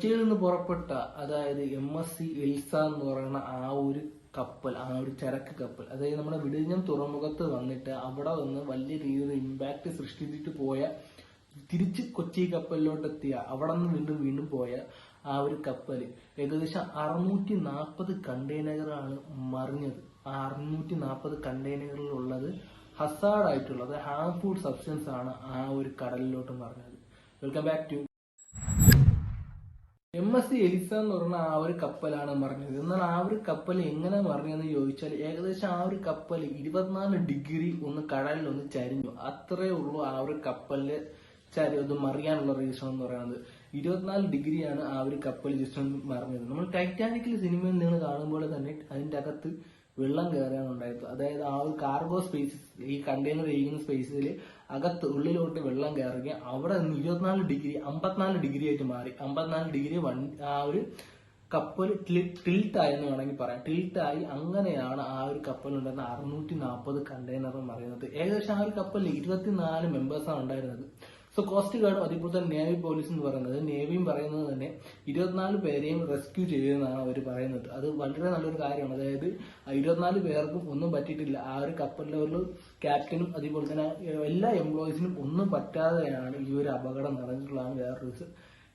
കൊച്ചിയിൽ നിന്ന് പുറപ്പെട്ട അതായത് എം എസ് സി എൽസ എന്ന് പറയുന്ന ആ ഒരു കപ്പൽ ആ ഒരു ചരക്ക് കപ്പൽ അതായത് നമ്മുടെ വിഴിഞ്ഞം തുറമുഖത്ത് വന്നിട്ട് അവിടെ വന്ന് വലിയ രീതിയിൽ ഇമ്പാക്ട് സൃഷ്ടിച്ചിട്ട് പോയ തിരിച്ച് കൊച്ചി കപ്പലിലോട്ട് എത്തിയ അവിടെ നിന്ന് വീണ്ടും വീണ്ടും പോയ ആ ഒരു കപ്പൽ ഏകദേശം അറുന്നൂറ്റി നാൽപ്പത് കണ്ടെയ്നറുകളാണ് മറിഞ്ഞത്. ആ അറുന്നൂറ്റി നാൽപ്പത് കണ്ടെയ്നറുകളിലുള്ളത് ഹസാർഡ് ആയിട്ടുള്ളത് സബ്സ്റ്റൻസ് ആണ് ആ ഒരു കടലിലോട്ട് മറിഞ്ഞത്. Welcome back to M S C Elisa എന്ന് പറഞ്ഞ ആ ഒരു കപ്പലാണ് മറിഞ്ഞത്. എന്നാൽ ആ ഒരു കപ്പൽ എങ്ങനെ മറിഞ്ഞെന്ന് ചോദിച്ചാൽ ഏകദേശം ആ ഒരു കപ്പൽ ഇരുപത്തിനാല് ഡിഗ്രി ഒന്ന് കടലിൽ ഒന്ന് ചരിഞ്ഞു. അത്രേ ഉള്ളൂ ആ ഒരു കപ്പലിൽ ചരി ഒന്ന് മറിയാനുള്ള റീസൺ എന്ന് പറയുന്നത്. ഇരുപത്തിനാല് ഡിഗ്രിയാണ് ആ ഒരു കപ്പൽ ജസ്റ്റ് ഒന്ന് മറിഞ്ഞത്. നമ്മൾ ടൈറ്റാനിക്കൽ സിനിമയിൽ നിന്ന് കാണുമ്പോൾ തന്നെ അതിന്റെ അകത്ത് വെള്ളം കയറിയാണ് ഉണ്ടായത് അതായത് ആ ഒരു കാർഗോ സ്പേസ് ഈ കണ്ടെയ്നർ ഇരിക്കുന്ന സ്പേസിൽ അകത്ത് ഉള്ളിലോട്ട് വെള്ളം കയറുകയും അവിടെ നിന്ന് ഇരുപത്തിനാല് ഡിഗ്രി അമ്പത്തിനാല് ഡിഗ്രി ആയിട്ട് മാറി. അമ്പത്തിനാല് ഡിഗ്രി വൺ ആ ഒരു കപ്പൽ ടിൽട്ടായി എന്ന് വേണമെങ്കിൽ പറയാം. ടിൽട്ടായി അങ്ങനെയാണ് ആ ഒരു കപ്പലുണ്ടായിരുന്ന അറുന്നൂറ്റി നാൽപ്പത് കണ്ടെയ്നർ എന്ന് പറയുന്നത്. ഏകദേശം ആ ഒരു കപ്പലിൽ ഇരുപത്തിനാല് മെമ്പേഴ്സാണ് ഉണ്ടായിരുന്നത്. സോ കോസ്റ്റ് ഗാർഡ് അതേപോലെ തന്നെ നേവി പോലീസ് എന്ന് പറയുന്നത് നേവിയും പറയുന്നത് തന്നെ ഇരുപത്തിനാല് പേരെയും റെസ്ക്യൂ ചെയ്തെന്നാണ് അവർ പറയുന്നത്. അത് വളരെ നല്ലൊരു കാര്യമാണ്. അതായത് ഇരുപത്തിനാല് പേർക്കും ഒന്നും പറ്റിയിട്ടില്ല. ആ ഒരു കപ്പലിലെ ഒരു ക്യാപ്റ്റനും അതേപോലെ തന്നെ എല്ലാ എംപ്ലോയീസിനും ഒന്നും പറ്റാതെയാണ് ഈ ഒരു അപകടം നടന്നിട്ടുള്ളതാണ് വേറെ റീസൺ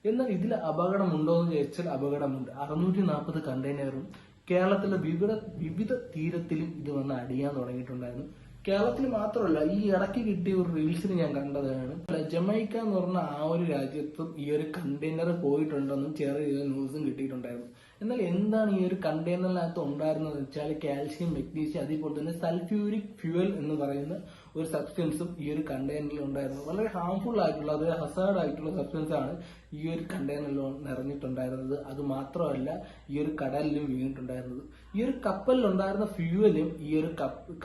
എന്നാൽ ഇതിൽ അപകടമുണ്ടോ എന്ന് ചോദിച്ചാൽ അപകടമുണ്ട്. അറുന്നൂറ്റി നാൽപ്പത് കണ്ടെയ്നറും കേരളത്തിലെ വിവിധ വിവിധ തീരത്തിലും ഇത് വന്ന് അടിയാൻ തുടങ്ങിയിട്ടുണ്ടായിരുന്നു. കേരളത്തിൽ മാത്രമല്ല ഈ ഇടയ്ക്ക് കിട്ടിയ ഒരു റീൽസിൽ ഞാൻ കണ്ടതാണ്. ജമൈക്ക എന്ന് പറഞ്ഞ ആ ഒരു രാജ്യത്തും ഈ ഒരു കണ്ടെയ്നർ പോയിട്ടുണ്ടെന്നും ചെറിയ ന്യൂസും കിട്ടിയിട്ടുണ്ടായിരുന്നു. എന്നാൽ എന്താണ് ഈ ഒരു കണ്ടെയ്നറിനകത്ത് ഉണ്ടായിരുന്നത് വെച്ചാൽ കാൽഷ്യം മെഗ്നീഷ്യം അതേപോലെ തന്നെ സൾഫ്യൂരിക് ഫ്യൂവൽ എന്ന് പറയുന്ന ഒരു സബ്സ്റ്റൻസും ഈ ഒരു കണ്ടെയ്നറിൽ ഉണ്ടായിരുന്നു. വളരെ ഹാംഫുൾ ആയിട്ടുള്ള അത് ഹസാർഡ് ആയിട്ടുള്ള സബ്സ്റ്റൻസ് ആണ് ഈ ഒരു കണ്ടെയ്നറിൽ നിറഞ്ഞിട്ടുണ്ടായിരുന്നത്. അത് മാത്രമല്ല ഈ ഒരു കടലിലും വീണിട്ടുണ്ടായിരുന്നത്. ഈ ഒരു കപ്പലിൽ ഉണ്ടായിരുന്ന ഫ്യൂവലും ഈ ഒരു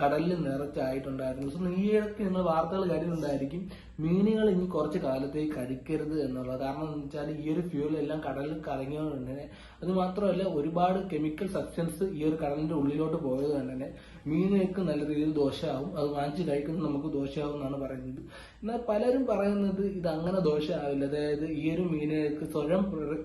കടലിൽ നിറച്ചായിട്ടുണ്ടായിരുന്നു. സോ ഈ ഇടയ്ക്ക് നിങ്ങൾ വാർത്തകൾ കരുതുന്നുണ്ടായിരിക്കും മീനുകൾ ഇനി കുറച്ച് കാലത്തേക്ക് കഴിക്കരുത് എന്നുള്ളത്. കാരണം എന്ന് വെച്ചാൽ ഈ ഒരു ഫ്യൂവൽ എല്ലാം കടലിൽ കറങ്ങിയതുകൊണ്ട് തന്നെ അത് മാത്രമല്ല ഒരുപാട് കെമിക്കൽ സബ്സ്റ്റൻസ് ഈ ഒരു കടലിന്റെ ഉള്ളിലോട്ട് പോയത് കൊണ്ട് തന്നെ മീനുകൾക്ക് നല്ല രീതിയിൽ ദോഷമാവും അത് വാങ്ങിച്ച് കഴിക്കുന്നത് നമുക്ക് ദോഷമാവും എന്നാണ് പറയുന്നത്. എന്നാൽ പലരും പറയുന്നത് ഇത് അങ്ങനെ ദോഷമാവില്ല അതായത് ഈ ഒരു മീനുകൾക്ക് സ്വയം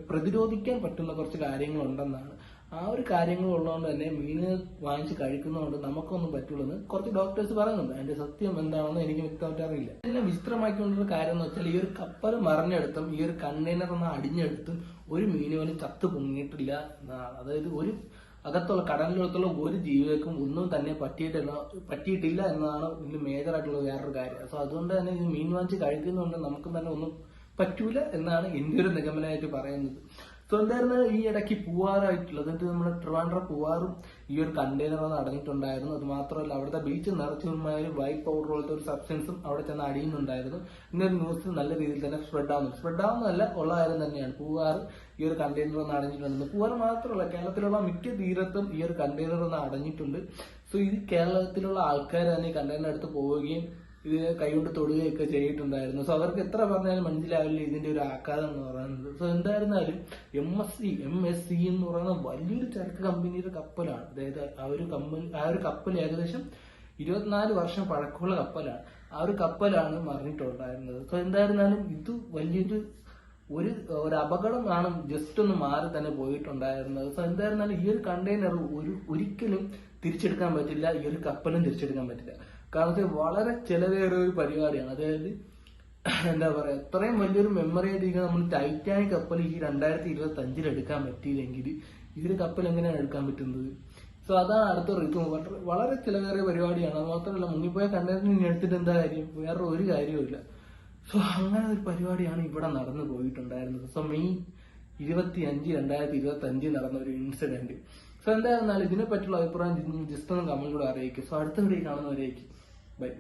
പ്രതിരോധിക്കാൻ പറ്റുന്ന കുറച്ച് കാര്യങ്ങളുണ്ടെന്നാണ്. ആ ഒരു കാര്യങ്ങൾ ഉള്ളതുകൊണ്ട് തന്നെ മീന് വാങ്ങിച്ച് കഴിക്കുന്നതുകൊണ്ട് നമുക്കൊന്നും പറ്റുള്ളൂ എന്ന് കുറച്ച് ഡോക്ടേഴ്സ് പറയുന്നുണ്ട്. അതിന്റെ സത്യം എന്താണെന്ന് എനിക്ക് വ്യക്തമായിട്ട് അറിയില്ല. എല്ലാം വിചിത്രമാക്കിക്കൊണ്ടൊരു കാര്യം എന്ന് വെച്ചാൽ ഈ ഒരു കപ്പൽ മറിഞ്ഞെടുത്തും ഈ ഒരു കണ്ടെയ്നർ ഒന്ന് അടിഞ്ഞെടുത്തും ഒരു മീന് പോലും ചത്ത് പൊങ്ങിയിട്ടില്ല എന്നാണ്. അതായത് ഒരു അകത്തുള്ള കടലിനകത്തുള്ള ഒരു ജീവികൾക്കും ഒന്നും തന്നെ പറ്റിയിട്ടില്ല പറ്റിയിട്ടില്ല എന്നതാണ് ഇതിന് മേജർ ആയിട്ടുള്ള വേറൊരു കാര്യം. സോ അതുകൊണ്ട് തന്നെ ഇത് മീൻ വാങ്ങിച്ച് കഴിക്കുന്നതുകൊണ്ട് നമുക്ക് തന്നെ ഒന്നും പറ്റൂല എന്നാണ് എന്റെ ഒരു നിഗമനമായിട്ട് പറയുന്നത്. സോ എന്തായിരുന്നു ഈ ഇടയ്ക്ക് പൂവാറായിട്ടുള്ളത്? എന്നിട്ട് നമ്മുടെ ട്രിവാൻഡ്ര പൂവാറും ഈ ഒരു കണ്ടെയ്നർ അടങ്ങിയിട്ടുണ്ടായിരുന്നു. അത് മാത്രമല്ല അവിടുത്തെ ബീച്ച് നിറച്ചുമായ വൈറ്റ് പൗഡർ പോലത്തെ ഒരു സബ്സ്റ്റൻസും അവിടെ ചെന്ന് അടിയുന്നുണ്ടായിരുന്നു. ഇങ്ങനെ ഒരു ന്യൂസ് നല്ല രീതിയിൽ തന്നെ സ്പ്രെഡ് ആവുന്നു. സ്പ്രെഡ് ആവുന്നതല്ല ഉള്ള കാര്യം തന്നെയാണ്. പൂവാറ് ഈ ഒരു കണ്ടെയ്നർ ഒന്ന് അടഞ്ഞിട്ടുണ്ട് പൂവാർ മാത്രമല്ല കേരളത്തിലുള്ള മിക്ക തീരത്തും ഈ ഒരു കണ്ടെയ്നർ ഒന്ന് അടഞ്ഞിട്ടുണ്ട് സോ ഇത് കേരളത്തിലുള്ള ആൾക്കാർ തന്നെ കണ്ടെയ്നർ എടുത്ത് പോവുകയും ഇത് കൈകൊണ്ട് തൊടുകയൊക്കെ ചെയ്തിട്ടുണ്ടായിരുന്നു. സോ അവർക്ക് എത്ര പറഞ്ഞാലും മനസ്സിലാവില്ല ഇതിന്റെ ഒരു ആഘാതം എന്ന് പറയുന്നത്. സോ എന്തായിരുന്നാലും M S C M S C എന്ന് പറയുന്ന വലിയൊരു ചരക്ക് കമ്പനിയുടെ കപ്പലാണ്. അതായത് ആ ഒരു കമ്പനി ആ ഒരു കപ്പൽ ഏകദേശം ഇരുപത്തിനാല് വർഷം പഴക്കമുള്ള കപ്പലാണ്. ആ ഒരു കപ്പലാണ് മറിഞ്ഞിട്ടുണ്ടായിരുന്നത്. സോ എന്തായിരുന്നാലും ഇത് വലിയൊരു ഒരു ഒരു അപകടമാണ് ജസ്റ്റ് ഒന്ന് മാറി തന്നെ പോയിട്ടുണ്ടായിരുന്നത്. സോ എന്തായിരുന്നാലും ഈ ഒരു കണ്ടെയ്നർ ഒരു ഒരിക്കലും തിരിച്ചെടുക്കാൻ പറ്റില്ല. ഈ ഒരു കപ്പലും തിരിച്ചെടുക്കാൻ പറ്റില്ല. കാരണം വളരെ ചിലവേറിയ ഒരു പരിപാടിയാണ്. അതായത് എന്താ പറയാ ഇത്രയും വലിയൊരു മെമ്മറി ആയിട്ട് നമ്മൾ ടൈറ്റാനിക് കപ്പൽ ഈ രണ്ടായിരത്തി ഇരുപത്തി അഞ്ചിൽ എടുക്കാൻ പറ്റിയില്ലെങ്കിൽ ഈ ഒരു കപ്പൽ എങ്ങനെയാണ് എടുക്കാൻ പറ്റുന്നത്? സോ അതാണ് അടുത്ത വളരെ വളരെ ചിലവേറിയ പരിപാടിയാണ്. അത് മാത്രമല്ല മുങ്ങിപ്പോയ കണ്ടെയ്നറിന് എടുത്തിട്ട് എന്താ കാര്യം? വേറെ ഒരു കാര്യവുമില്ല സോ അങ്ങനെ ഒരു പരിപാടിയാണ് ഇവിടെ നടന്നു പോയിട്ടുണ്ടായിരുന്നത്. സോ മെയ് ഇരുപത്തി അഞ്ച് രണ്ടായിരത്തി ഇരുപത്തി അഞ്ചിൽ നടന്ന ഒരു ഇൻസിഡന്റ് സോ എന്തായിരുന്നാലും ഇതിനെ പറ്റിയുള്ള അഭിപ്രായം ജസ്റ്റ് ഒന്ന് കമന്റിലൂടെ അറിയിക്കും. സോ അടുത്ത വീഡിയോ കാണുന്നവരേക്കും. but